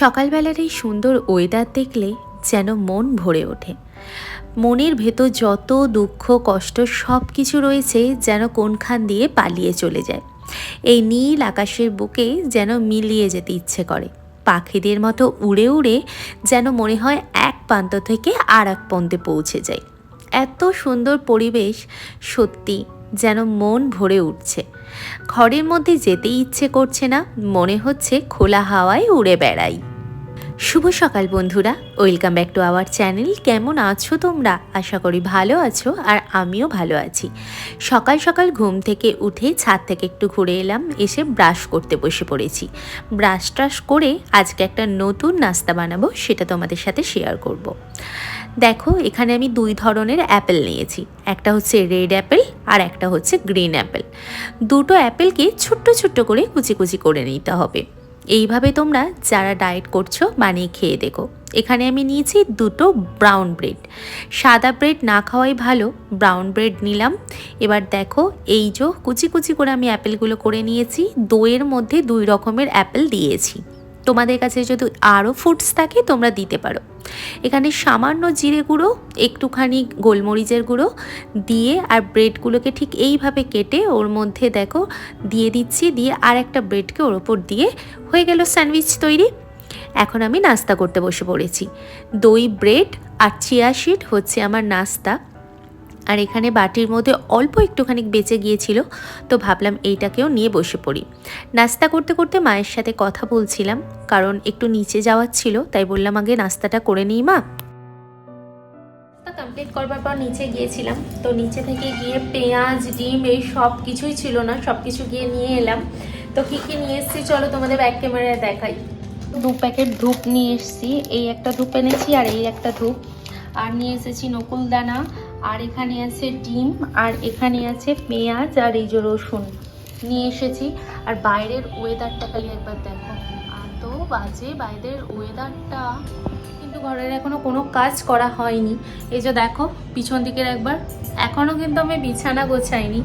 সকালবেলার এই সুন্দর ওয়েদার দেখলে যেন মন ভরে ওঠে। মনের ভেতর যত দুঃখ, কষ্ট সব কিছু রয়েছে যেন কোনখান দিয়ে পালিয়ে চলে যায়। এই নীল আকাশের বুকে যেন মিলিয়ে যেতে ইচ্ছে করে। পাখিদের মতো উড়ে উড়ে যেন মনে হয় এক প্রান্ত থেকে আর এক প্রান্তে পৌঁছে যায়। এত সুন্দর পরিবেশ সত্যি যেন মন ভরে উঠছে। ঘরের মধ্যে যেতে ইচ্ছে করছে না, মনে হচ্ছে খোলা হাওয়ায় উড়ে বেড়াই। শুভ সকাল বন্ধুরা। Welcome back to our channel কেমন আছো তোমরা? আশা করি ভালো আছো আর আমিও ভালো আছি। সকাল সকাল ঘুম থেকে উঠে ছাদ থেকে একটু ঘুরে এলাম, এসে ব্রাশ করতে বসে পড়েছি। ব্রাশ ট্রাশ করে আজকে একটা নতুন নাস্তা বানাবো, সেটা তোমাদের সাথে শেয়ার করব। দেখো, এখানে আমি দুই ধরনের অ্যাপেল নিয়েছি। একটা হচ্ছে রেড অ্যাপেল আর একটা হচ্ছে গ্রিন অ্যাপেল দুটো অ্যাপেলকে ছোট্ট ছোট্ট করে কুচি কুচি করে নিতে হবে। এইভাবে তোমরা যারা ডায়েট করছ বানিয়ে খেয়ে দেখো। এখানে আমি নিয়েছি দুটো ব্রাউন ব্রেড। সাদা ব্রেড না খাওয়াই ভালো, ব্রাউন ব্রেড নিলাম। এবার দেখো এই যে কুচি কুচি করে আমি অ্যাপেলগুলো করে নিয়েছি, দইয়ের মধ্যে দুই রকমের অ্যাপেল দিয়েছি। তোমাদের কাছে যদি আরও ফুডস থাকে তোমরা দিতে পারো। এখানে সামান্য জিরে গুঁড়ো, একটুখানি গোলমরিচের গুঁড়ো দিয়ে আর ব্রেডগুলোকে ঠিক এইভাবে কেটে ওর মধ্যে দেখো দিয়ে দিচ্ছি, দিয়ে আর একটা ব্রেডকে ওর ওপর দিয়ে হয়ে গেল স্যান্ডউইচ তৈরি। এখন আমি নাস্তা করতে বসে পড়েছি। দই, ব্রেড আর চিয়া শিট হচ্ছে আমার নাস্তা। আর এখানে বাটির মধ্যে অল্প একটুখানি বেঁচে গিয়েছিল, তো ভাবলাম এইটাকেও নিয়ে বসে পড়ি। নাস্তা করতে করতে মায়ের সাথে কথা বলছিলাম, কারণ একটু নিচে যাওয়ার ছিল, তাই বললাম, আগে নাস্তাটা করে নিই মা। কমপ্লিট করবার পর নিচে গিয়েছিলাম, তো নিচে থেকে গিয়ে পেঁয়াজ, ডিম, এই সব কিছুই ছিল না, সব কিছু গিয়ে নিয়ে এলাম। তো কী কী নিয়ে এসেছি চলো তোমাদের ব্যাক ক্যামেরায় দেখাই। দু প্যাকেট ধূপ নিয়ে এসেছি, এই একটা ধূপ এনেছি আর এই একটা ধূপ। আর নিয়ে এসেছি নকুল দানা আর এখানে আছে ডিম, আর এখানে আছে পেঁয়াজ আর এই যে রসুন। নিয়ে এসেছি। আর বাইরের ওয়েদারটা খালি একবার দেখো। এত বাজে বাইরের ওয়েদারটা কিন্তু ঘরের এখনও কোনো কাজ করা হয়নি। এই যে দেখো, পিছন দিকের একবার। এখনও কিন্তু আমি বিছানা গোছাইনি।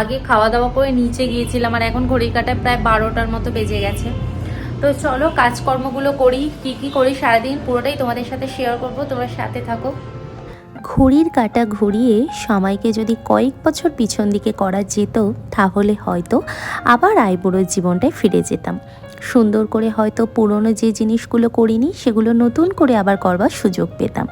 আগে খাওয়া দাওয়া করে নিচে গিয়েছিলাম, আর এখন ঘড়ি কাটায় প্রায় বারোটার মতো বেজে গেছে। তো চলো, কাজকর্মগুলো করি। কি কি করি সারাদিন, পুরোটাই তোমাদের সাথে শেয়ার করব। তোমরা সাথে থাকো। ঘড়ির কাটা ঘুরিয়ে সময়কে যদি কয়েক বছর পিছন দিকে করা যেত, তাহলে হয়তো আবার আইবুড়োর জীবনটায় ফিরে যেতাম। সুন্দর করে হয়তো পুরনো যে জিনিসগুলো করিনি, সেগুলো নতুন করে আবার করবার সুযোগ পেতাম।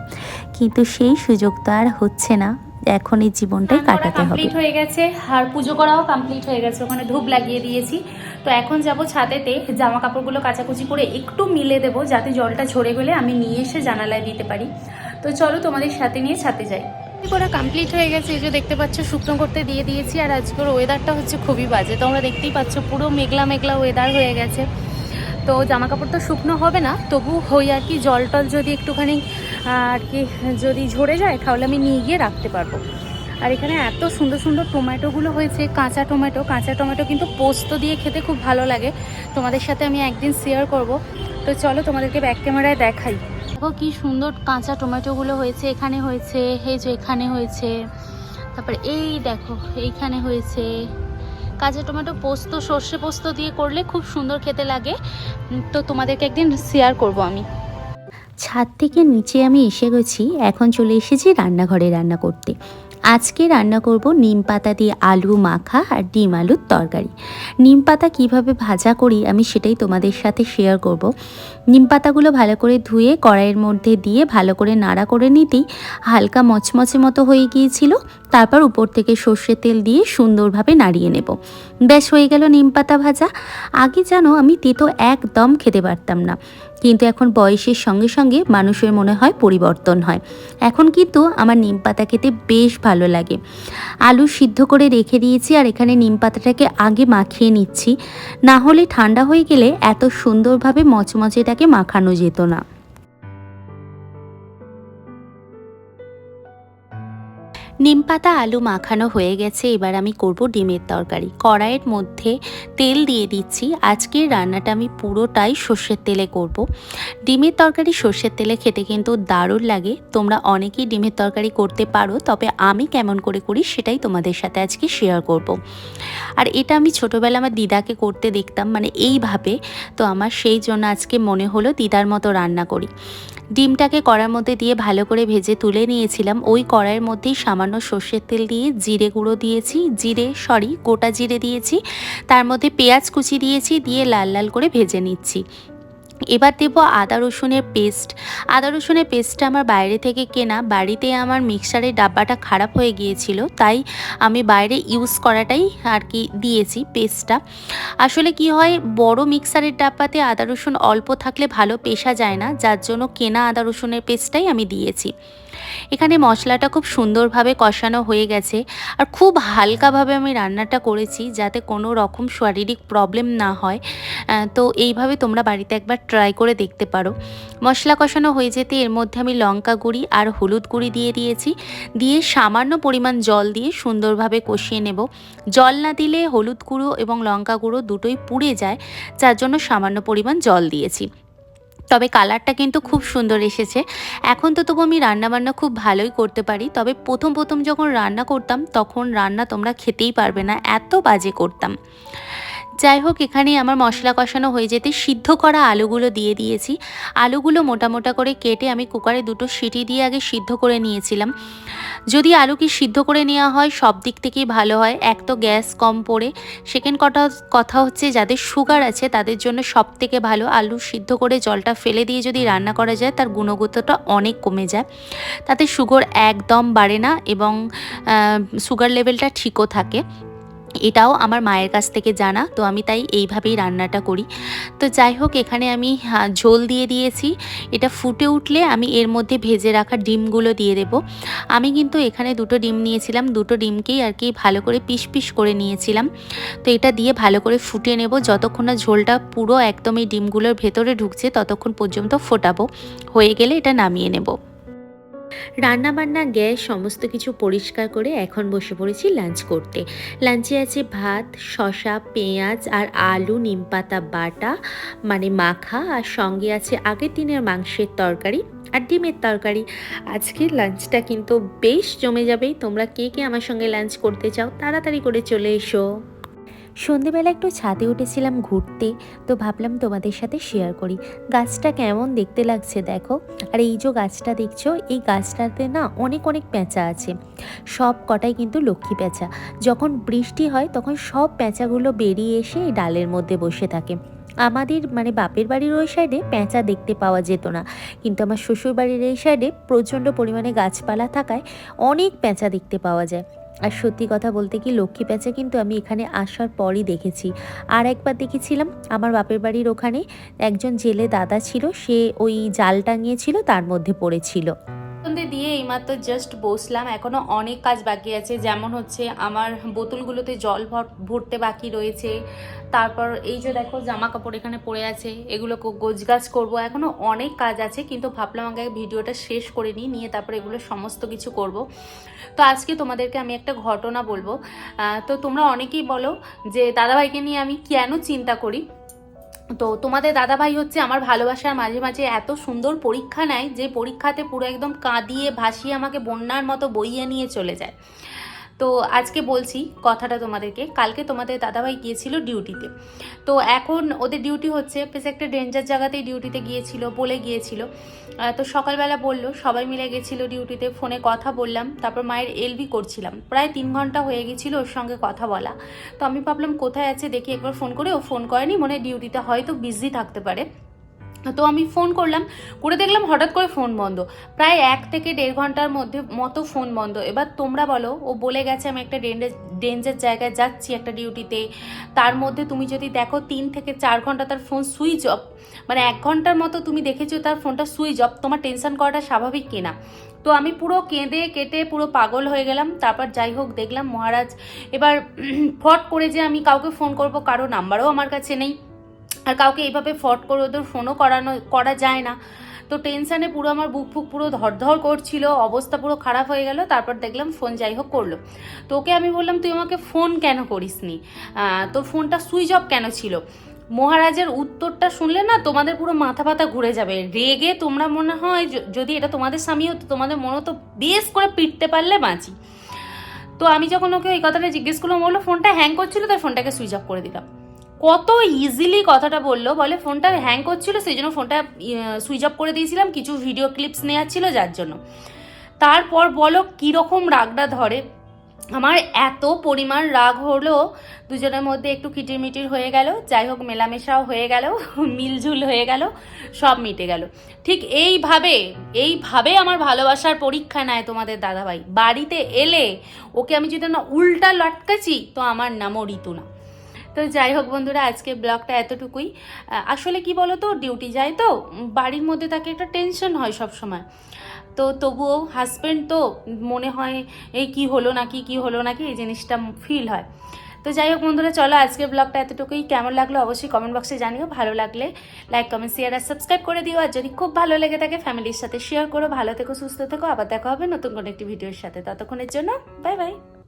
কিন্তু সেই সুযোগ তো আর হচ্ছে না। এখন এই জীবনটাই কাটাতে হবে। কমপ্লিট হয়ে গেছে আর পুজো করাও কমপ্লিট হয়ে গেছে ওখানে ধূপ লাগিয়ে দিয়েছি। তো এখন যাব ছাদেতে জামা কাপড়গুলো কাচাকুচি করে একটু মিলে দেব যাতে জলটা ঝরে গেলে আমি নিয়ে এসে জানালায় দিতে পারি। তো চলো তোমাদের সাথে নিয়ে ছাতে যাই। করা কমপ্লিট হয়ে গেছে এই যে দেখতে পাচ্ছ শুকনো করতে দিয়ে দিয়েছি আর আজকের ওয়েদারটা হচ্ছে খুবই বাজে। তোমরা দেখতেই পাচ্ছ পুরো মেঘলা মেঘলা ওয়েদার হয়ে গেছে। তো জামা কাপড় তো শুকনো হবে না তবু হই আর কি জল টল যদি একটুখানি আর কি, যদি ঝরে যায় তাহলে আমি নিয়ে গিয়ে রাখতে পারব। আর এখানে এত সুন্দর সুন্দর টমেটোগুলো হয়েছে, কাঁচা টমেটো কাঁচা টমেটো কিন্তু পোস্ত দিয়ে খেতে খুব ভালো লাগে। তোমাদের সাথে আমি একদিন শেয়ার করব। তো চলো তোমাদেরকে ব্যাক ক্যামেরায় দেখাই। দেখো কি সুন্দর কাঁচা টমেটোগুলো হয়েছে, এখানে হয়েছে, এই যে এখানে হয়েছে। তারপর এই দেখো, এইখানে হয়েছে। কাঁচা টমেটো পোস্ত, সর্ষে পোস্ত দিয়ে করলে খুব সুন্দর খেতে লাগে। তো তোমাদেরকে একদিন শেয়ার করব আমি। ছাদ থেকে নিচে আমি এসে গেছি, এখন চলে এসেছি রান্নাঘরে রান্না করতে। আজকে রান্না করব নিম পাতা দিয়ে আলু মাখা আর ডিম আলুর তরকারি। নিম পাতা কীভাবে ভাজা করি আমি সেটাই তোমাদের সাথে শেয়ার করব। নিম পাতাগুলো ভালো করে ধুয়ে কড়াইয়ের মধ্যে দিয়ে ভালো করে নাড়া করে নিতেই হালকা মচমচে মতো হয়ে গিয়েছিল, তারপর উপর থেকে সর্ষের তেল দিয়ে সুন্দরভাবে নাড়িয়ে নেব। ব্যাস হয়ে গেল নিম পাতা ভাজা। আগে যেন আমি তেতো একদম খেতে পারতাম না। কিন্তু এখন বয়সের সঙ্গে সঙ্গে মানুষের মনে হয় পরিবর্তন হয়। এখন কিন্তু আমার নিম পাতা খেতে বেশ ভালো লাগে। আলু সিদ্ধ করে রেখে দিয়েছি আর এখানে নিম পাতাটাকে আগে মাখিয়ে নিচ্ছি। না হলে ঠান্ডা হয়ে গেলে এত সুন্দরভাবে মচমচেটাকে মাখানো যেত না। নিম পাতা আলু মাখানো হয়ে গেছে, এবার আমি করব ডিমের তরকারি। কড়াইয়ের মধ্যে তেল দিয়ে দিচ্ছি। আজকের রান্নাটা আমি পুরোটাই সর্ষের তেলে করব। ডিমের তরকারি সর্ষের তেলে খেতে কিন্তু দারুণ লাগে। তোমরা অনেকেই ডিমের তরকারি করতে পারো, তবে আমি কেমন করে করি সেটাই তোমাদের সাথে আজকে শেয়ার করব। আর এটা আমি ছোটোবেলা আমার দিদাকে করতে দেখতাম মানে এইভাবে। তো আমার সেই জন্য আজকে মনে হলো দিদার মতো রান্না করি। ডিমটাকে কড়ার মধ্যে দিয়ে ভালো করে ভেজে তুলে নিয়েছিলাম। ওই কড়াইয়ের মধ্যেই সামান্য সর্ষের তেল দিয়ে জিরে গুঁড়ো দিয়েছি। জিরে সরি গোটা জিরে দিয়েছি। তার মধ্যে পেঁয়াজ কুচি দিয়েছি, দিয়ে লাল লাল করে ভেজে নিচ্ছি। এবার দেব আদা রসুনের পেস্ট। আদা রসুনের পেস্টটা আমার বাইরে থেকে কেনা। বাড়িতে আমার মিক্সারের ডাব্বাটা খারাপ হয়ে গিয়েছিল, তাই আমি বাইরে ইউজ করাটাই আর কি দিয়েছি পেস্টটা। আসলে কি হয়, বড় মিক্সারের ডাব্বাতে আদা রসুন অল্প থাকলে ভালো পেশা যায় না, যার জন্য কেনা আদা রসুনের পেস্টটাই আমি দিয়েছি। এখানে মশলাটা খুব সুন্দরভাবে কষানো হয়ে গেছে। আর খুব হালকাভাবে আমি রান্নাটা করেছি যাতে কোনো রকম শারীরিক প্রবলেম না হয়। তো এইভাবে তোমরা বাড়িতে একবার ট্রাই করে দেখতে পারো। মশলা কষানো হয়ে যেতে এর মধ্যে আমি লঙ্কা গুঁড়ি আর হলুদ গুঁড়ি দিয়ে দিয়েছি। দিয়ে সামান্য পরিমাণ জল দিয়ে সুন্দরভাবে কষিয়ে নেব। জল না দিলে হলুদ গুঁড়ো এবং লঙ্কা গুঁড়ো দুটোই পুড়ে যায়। যার জন্য সামান্য পরিমাণ জল দিয়েছি। তবে কালারটা কিন্তু খুব সুন্দর এসেছে। এখন তো তবু আমি রান্নাবান্না খুব ভালোই করতে পারি। তবে প্রথম প্রথম যখন রান্না করতাম, তখন রান্না তোমরা খেতেই পারবে না। এত বাজে করতাম। যাই হোক এখানে আমার মশলা কষানো হয়ে যেতে সিদ্ধ করা আলুগুলো দিয়ে দিয়েছি। আলুগুলো মোটা মোটা করে কেটে আমি কুকারে দুটো সিটি দিয়ে আগে সিদ্ধ করে নিয়েছিলাম। যদি আলুকে সিদ্ধ করে নেওয়া হয়, সব দিক থেকেই ভালো হয়। এক তো গ্যাস কম পড়ে। সেকেন্ড কটা কথা হচ্ছে যাদের সুগার আছে, তাদের জন্য সব থেকে ভালো আলু সিদ্ধ করে জলটা ফেলে দিয়ে যদি রান্না করা যায়, তার গুণগতটা অনেক কমে যায়। তাতে সুগার একদম বাড়ে না এবং সুগার লেভেলটা ঠিকও থাকে। এটাও আমার মায়ের কাছ থেকে জানা, তো আমি তাই এইভাবেই রান্নাটা করি। তো যাই হোক, এখানে আমি ঝোল দিয়ে দিয়েছি। এটা ফুটে উঠলে আমি এর মধ্যে ভেজে রাখা ডিমগুলো দিয়ে দেব। আমি কিন্তু এখানে দুটো ডিম নিয়েছিলাম, দুটো ডিমকেই আর কি ভালো করে পিস পিস করে নিয়েছিলাম। তো এটা দিয়ে ভালো করে ফুটিয়ে নেব, যতক্ষণ না ঝোলটা পুরো একদম এই ডিমগুলোর ভেতরে ঢুকছে, ততক্ষণ পর্যন্ত ফোটাবো। হয়ে গেলে এটা নামিয়ে নেব। রান্নাবান্না, গ্যাস, সমস্ত কিছু পরিষ্কার করে এখন বসে পড়েছি লাঞ্চ করতে। লাঞ্চে আছে ভাত, শসা, পেঁয়াজ আর আলু নিমপাতা বাটা মানে মাখা আর সঙ্গে আছে আগের দিনের মাংসের তরকারি আর ডিমের তরকারি। আজকের লাঞ্চটা কিন্তু বেশ জমে যাবে। তোমরা কে কে আমার সঙ্গে লাঞ্চ করতে চাও তাড়াতাড়ি করে চলে এসো। সন্ধেবেলা একটু ছাদে উঠেছিলাম ঘুরতে, তো ভাবলাম তোমাদের সাথে শেয়ার করি। গাছটা কেমন দেখতে লাগছে দেখো। আর এই যে গাছটা দেখছ, এই গাছটাতে না অনেক অনেক পেঁচা আছে। সব কটাই কিন্তু লক্ষ্মী পেঁচা যখন বৃষ্টি হয়, তখন সব পেঁচাগুলো বেরিয়ে এসে এই ডালের মধ্যে বসে থাকে। আমাদের মানে বাপের বাড়ির ওই সাইডে পেঁচা দেখতে পাওয়া যেত না। কিন্তু আমার শ্বশুর বাড়ির এই সাইডে প্রচণ্ড পরিমাণে গাছপালা থাকায় অনেক পেঁচা দেখতে পাওয়া যায়। আর সত্যি কথা বলতে কি, লক্ষ্মী প্যাঁচা কিন্তু আমি এখানে আসার পরই দেখেছি। আর একবার দেখেছিলাম, আমার বাপের বাড়ির ওখানে একজন জেলে দাদা ছিল, সে ওই জাল টাঙিয়েছিল, তার মধ্যে পড়েছিল। সন্ধে দিয়ে এইমাত্র জাস্ট বসলাম। এখনও অনেক কাজ বাকি আছে। যেমন হচ্ছে আমার বোতলগুলোতে জল ভর- ভরতে বাকি রয়েছে। তারপর এই যে দেখো জামা কাপড় এখানে পড়ে আছে। এগুলো গোছগাছ করব। এখনও অনেক কাজ আছে, কিন্তু ভাবলাম আগে ভিডিওটা শেষ করে নিই, নিয়ে তারপর এগুলো সমস্ত কিছু করব। তো আজকে তোমাদেরকে আমি একটা ঘটনা বলব। তো তোমরা অনেকেই বলো যে, দাদাভাইকে নিয়ে আমি কেন চিন্তা করি? তো তোমাদের দাদাভাই হচ্ছে আমার ভালোবাসার মাঝে মাঝে এত সুন্দর পরীক্ষা নেয় যে পরীক্ষাতে পুরো একদম কাঁদিয়ে ভাসিয়ে আমাকে বন্যার মতো বইয়ে নিয়ে চলে যায়। তো আজকে বলছি কথাটা তোমাদেরকে। কালকে তোমাদের দাদাভাই গিয়েছিল ডিউটিতে। তো এখন ওদের ডিউটি হচ্ছে, বেশ একটা ডেঞ্জার জায়গাতেই ডিউটিতে গিয়েছিল, বলে গিয়েছিল। তো সকালবেলা বলল, সবাই মিলে গেছিল ডিউটিতে, ফোনে কথা বললাম, তারপর মায়ের এলবি করছিলাম। প্রায় তিন ঘণ্টা হয়ে গেছিল ওর সঙ্গে কথা বলা। তো আমি ভাবলাম, কোথায় আছে, দেখি একবার ফোন করে। ও ফোন করেনি, মনে ডিউটিতে হয়তো বিজি থাকতে পারে। তো আমি ফোন করলাম, করে দেখলাম হঠাৎ করে ফোন বন্ধ। প্রায় এক থেকে দেড় ঘণ্টার মধ্যে মতো ফোন বন্ধ। এবার তোমরা বলো, ও বলে গেছে, আমি একটা ডেঞ্জার ডেঞ্জার জায়গায় যাচ্ছি একটা ডিউটিতে। তার মধ্যে তুমি যদি দেখো তিন থেকে চার ঘণ্টা তার ফোন সুইচ অফ। মানে এক ঘণ্টার মতো তুমি দেখেছ তার ফোনটা সুইচ অফ। তোমার টেনশন করাটা স্বাভাবিক কিনা তো আমি পুরো কেঁদে কেটে পুরো পাগল হয়ে গেলাম। তারপর যাই হোক, দেখলাম মহারাজ। এবার ফট করে যে আমি কাউকে ফোন করব, কারও নাম্বারও আমার কাছে নেই। আর কাউকে এইভাবে ফট করে ওদের ফোনও করানো, করা যায় না। তো টেনশানে পুরো আমার বুক ফুক পুরো ধরধর করছিল, অবস্থা পুরো খারাপ হয়ে গেল, তারপর দেখলাম ফোন যাই হোক করল। তো ওকে আমি বললাম, তুই আমাকে ফোন কেন করিসনি? তোর ফোনটা সুইচ অফ কেন ছিল? মহারাজের উত্তরটা শুনলে না তোমাদের পুরো মাথা পাতা ঘুরে যাবে। রেগে তোমরা মনে হয় যদি এটা তোমাদের স্বামী হতো, তোমাদের মনে তো বেশ করে পিটতে পারলে বাঁচি। তো আমি যখন ওকে ওই কথাটা জিজ্ঞেস করলাম বলল, ফোনটা হ্যাং করছিল, তাই ফোনটাকে সুইচ অফ করে দিলাম। কত ইজিলি কথাটা বলল, বলে ফোনটা হ্যাং করছিল, সেই জন্য ফোনটা সুইচ অফ করে দিয়েছিলাম, কিছু ভিডিও ক্লিপস নেওয়ার ছিল যার জন্য। তারপর বলো কীরকম রাগটা ধরে? আমার এত পরিমাণ রাগ হলো, দুজনের মধ্যে একটু কিটিরমিটির হয়ে গেল, যাই হোক মেলামেশাও হয়ে গেল, মিলঝুল হয়ে গেল, সব মিটে গেল। ঠিক এইভাবে এইভাবে আমার ভালোবাসার পরীক্ষা নেয় তোমাদের দাদাভাই। বাড়িতে এলে ওকে আমি যদি না উল্টা লটকাছি, তো আমার নামও ঋতু না। তো যাই হোক বন্ধুরা আজকে ব্লগটা এতটুকুই। আসলে কি বলো তো ডিউটি যায় তো, বাড়ির মধ্যে তাকে একটা টেনশন হয় সব সময় তো তবুও হাজব্যান্ড তো মনে হয়, এই কি হলো নাকি, কি হলো নাকি, এই জিনিসটা ফিল হয়। তো যাই হোক বন্ধুরা, চলো আজকের ব্লগটা এতটুকুই। কেমন লাগল অবশ্যই কমেন্ট বক্সে জানিও, ভালো লাগলে লাইক কমেন্ট শেয়ার আর সাবস্ক্রাইব করে দিও। আর যদি খুব ভালো লেগে থাকে ফ্যামিলির সাথে শেয়ার করো। ভালো থেকো, সুস্থ থেকো। আবার দেখা হবে নতুন কোনো একটি ভিডিওর সাথে। ততক্ষণের জন্য বাই বাই